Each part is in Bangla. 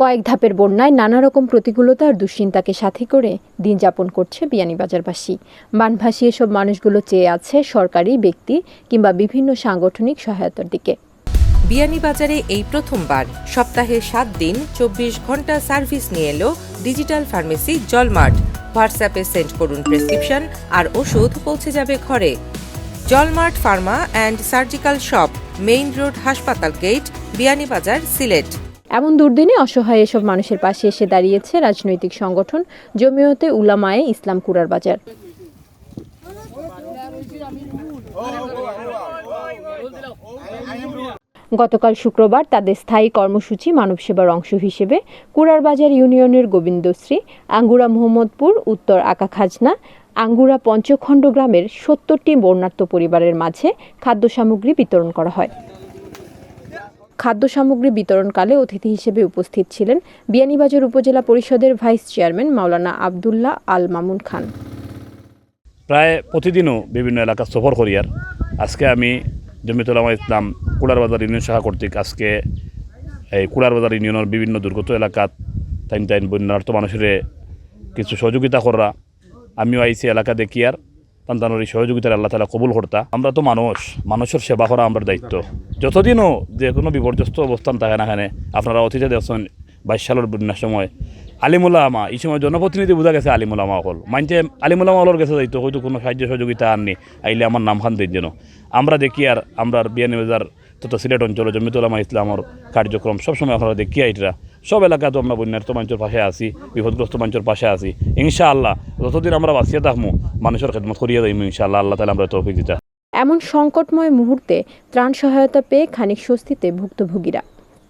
কয়েক ধাপের বন্যায় নানা রকম প্রতিকূলতা আর দুশ্চিন্তাকে সাথে করে দিন যাপন করছে বিয়ানীবাজারবাসী বানভাসী এসব মানুষগুলো চেয়ে আছে সরকারি ব্যক্তি কিংবা বিভিন্ন সাংগঠনিক সহায়তার দিকে। বিয়ানীবাজারে এই প্রথমবার। সপ্তাহে সাত দিন চব্বিশ ঘণ্টা সার্ভিস নিয়ে এলো ডিজিটাল ফার্মেসি জলমার্ট। হোয়াটসঅ্যাপে সেন্ড করুন প্রেসক্রিপশন আর ওষুধ পৌঁছে যাবে ঘরে। Jalmart pharma and surgical shop, main road হাসপাতাল গেট বিয়ানীবাজার সিলেট। এমন দুর্দিনে অসহায় এসব মানুষের পাশে এসে দাঁড়িয়েছে রাজনৈতিক সংগঠন জমিয়তে উলামায়ে ইসলাম কুরার বাজার। গতকাল শুক্রবার তাদের স্থায়ী কর্মসূচি মানব সেবার অংশ হিসেবে কুরারবাজার ইউনিয়নের গোবিন্দশ্রী, আঙ্গুরা মোহাম্মদপুর, উত্তর আকা খাজনা, আঙ্গুরা পঞ্চখণ্ড গ্রামের সত্তরটি বর্ণাঢ্য পরিবারের মাঝে খাদ্য সামগ্রী বিতরণ করা হয়। খাদ্য সামগ্রী বিতরণকালে অতিথি হিসেবে উপস্থিত ছিলেন বিয়ানীবাজার উপজেলা পরিষদের ভাইস চেয়ারম্যান মাওলানা আবদুল্লাহ আল মামুন খান। প্রায় প্রতিদিনও বিভিন্ন এলাকা সফর করি আর। আজকে আমি জমিতুলামা ইসলাম কুড়ারবাজার ইউনিয়ন শাখা কর্তৃক আজকে এই কুড়ারবাজার ইউনিয়নের বিভিন্ন দুর্গত এলাকাত তাইন তাইন বন্যার্থ মানুষের কিছু সহযোগিতা করা। আমিও আইসি এলাকা দেখি আর। তান্তানোর এই সহযোগিতার আল্লাহ তালা কবুল করতা। আমরা তো মানুষ, মানুষের সেবা করা আমার দায়িত্ব। যতদিনও যে কোনো বিপর্যস্ত অবস্থান থাকে না এখানে আপনারা অতীতে দেখছেন বাইশ সালের বন্যার সময় আলিমুল্লাহ আমা এই সময় জনপ্রতিনিধি বোঝা গেছে আলিমুল্লামা অকল মানছে আলিমুল্লামা অলর গেছে দায়িত্ব হয়তো কোনো সাহায্য সহযোগিতা আননি, আইলে আমার নাম খান দিন যেন। আমরা দেখি আর আমরা বিয়ানি বাজার তথা সিলেট অঞ্চল জমিতুলামা ইসলামর কার্যক্রম। সবসময় আপনারা দেখি আইটরা সব এলাকাতে আমরা বন্যার্থ মঞ্চের পাশে আছি বিপদগ্রস্ত মঞ্চের পাশে আছি। ইনশাআল্লাহ যতদিন আমরা বাঁচিয়ে থাকব মানুষের খেদমত করিয়ে যাইমু ইনশাআল্লাহ। আল্লাহ তালা আমরা তৌফিক দিতা। এমন সংকটময় মুহূর্তে ত্রাণ সহায়তা পেয়ে খানিক স্বস্তিতে ভুক্তভোগীরা।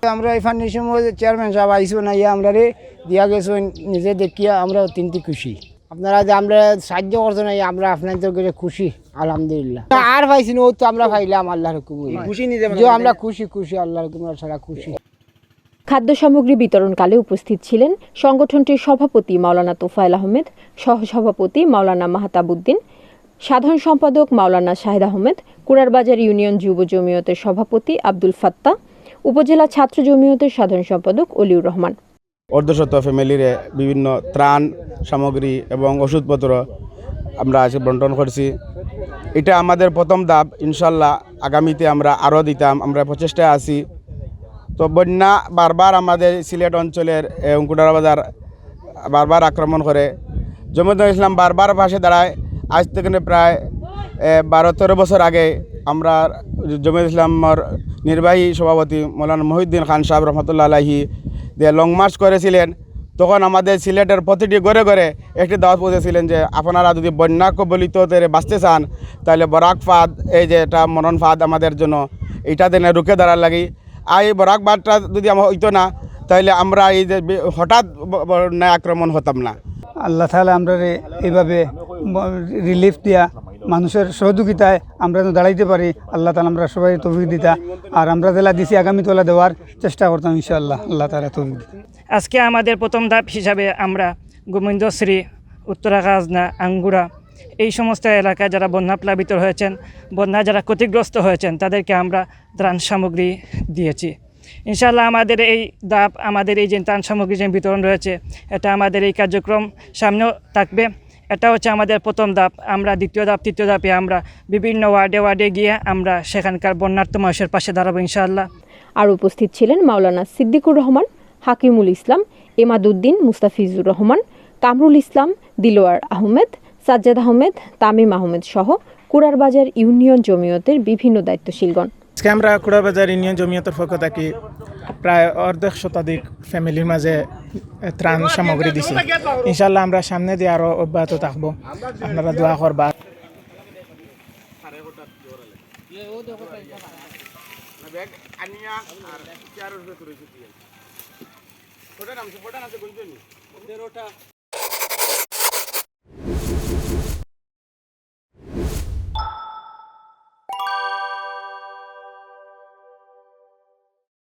আমরা এই ফান্ডেশন চেয়ারম্যান সাহেব আইসো না ইয়া আমরা রে দিয়া গেছো নিজে দেখিয়া আমরা অত্যন্ত খুশি। আপনারা যে আমরা সাহায্য করছ না আমরা আপনাদের কাছে খুশি আলহামদুলিল্লাহ। আর পাইছি না ও তো আমরা পাইলাম আল্লাহর হুকুম খুশি নিজে আমরা খুশি খুশি আল্লাহর হুকুম ছাড়া খুশি। খাদ্য সামগ্রী বিতরণকালে উপস্থিত ছিলেন সংগঠনটির সভাপতি মাওলানা তোফায়েল আহমেদ সহসভাপতি মাওলানা মাহতাবুদ্দিন সাধারণ সম্পাদক মাওলানা শাহেদ আহমেদ কুরারবাজার ইউনিয়ন যুব জমিয়তের সভাপতি আব্দুল ফাত্তা উপজেলা ছাত্র জমিয়তের সাধারণ সম্পাদক অলিউর রহমান। অর্ধশত ফ্যামিলির বিভিন্ন ত্রাণ সামগ্রী এবং ওষুধপত্র আমরা আজকে বন্টন করছি। এটা আমাদের প্রথম ধাপ, ইনশাল্লাহ আগামীতে আমরা আরও দিতাম, আমরা প্রচেষ্টায় আছি। তো বন্যা বারবার আমাদের সিলেট অঞ্চলের অঙ্কুডারা বাজার বারবার আক্রমণ করে। জমিয়ত ইসলাম বারবার পাশে দাঁড়ায়। আজ থেকে প্রায় বারো তেরো বছর আগে আমরা জমিয়ত ইসলামর নির্বাহী সভাপতি মৌলানা মহিউদ্দিন খান সাহেব রহমতুল্লাহ আলাহি যে লং মার্চ করেছিলেন, তখন আমাদের সিলেটের প্রতিটি ঘরে ঘরে একটি দাওয়াত পৌঁছেছিলেন যে, আপনারা যদি বন্যা কবলিত বাঁচতে চান, তাহলে বরাক ফাঁদ, এই যে এটা মনন ফাঁদ আমাদের জন্য এইটা দিনে রুখে দাঁড়ার লাগি। আর এই বরাক বাঁধটা যদি আমার হইতো না, তাহলে আমরা এই যে হঠাৎ বন্যায় আক্রমণ হতাম না। আল্লাহ তাহলে আমরা এইভাবে রিলিফ দিয়া মানুষের সহযোগিতায় আমরা যেন দাঁড়াইতে পারি, আল্লাহ তালা আমরা সবাই তৌফিক দিতা। আর আমরা জেলা দিছি আগামী তোলা দেওয়ার চেষ্টা করতাম ইনশাআল্লাহ, আল্লাহ তালা তৌফিক দিতা। আজকে আমাদের প্রথম ধাপ হিসাবে আমরা গোবিন্দশ্রী উত্তরাখাজনা আঙ্গুরা, এই সমস্ত এলাকায় যারা বন্যা প্লাবিত হয়েছেন, বন্যা যারা ক্ষতিগ্রস্ত হয়েছেন, তাদেরকে আমরা ত্রাণ সামগ্রী দিয়েছি। ইনশাআল্লাহ আমাদের এই দাপ আমাদের এই যে ত্রাণ সামগ্রী যে বিতরণ রয়েছে, এটা আমাদের এই কার্যক্রম সামনেও থাকবে। এটা হচ্ছে আমাদের প্রথম ধাপ আমরা দ্বিতীয় ধাপ তৃতীয় ধাপে আমরা বিভিন্ন ওয়ার্ডে ওয়ার্ডে গিয়ে আমরা সেখানকার বন্যার্থ মানুষের পাশে দাঁড়াবো ইনশাআল্লাহ। আর উপস্থিত ছিলেন মাওলানা সিদ্দিকুর রহমান হাকিমুল ইসলাম এমাদুদ্দিন মুস্তাফিজুর রহমান কামরুল ইসলাম দিলোয়ার আহমেদ সাজ্জাদ আহমেদ তামিম আহমেদ সহ কুরারবাজার ইউনিয়ন জমিয়তের বিভিন্ন দায়িত্বশীলগণ। আজকে আমরা কুড়াবাজার ইউনিয়ন জমিয়তের পক্ষ থাকি প্রায় অর্ধেক শতাধিক ফ্যামিলির মাঝে ত্রাণ সামগ্রী দিছি। ইনশাল্লাহ আমরা সামনে দিয়ে আরও অব্যাহত থাকব। আপনারা দোয়া করবা।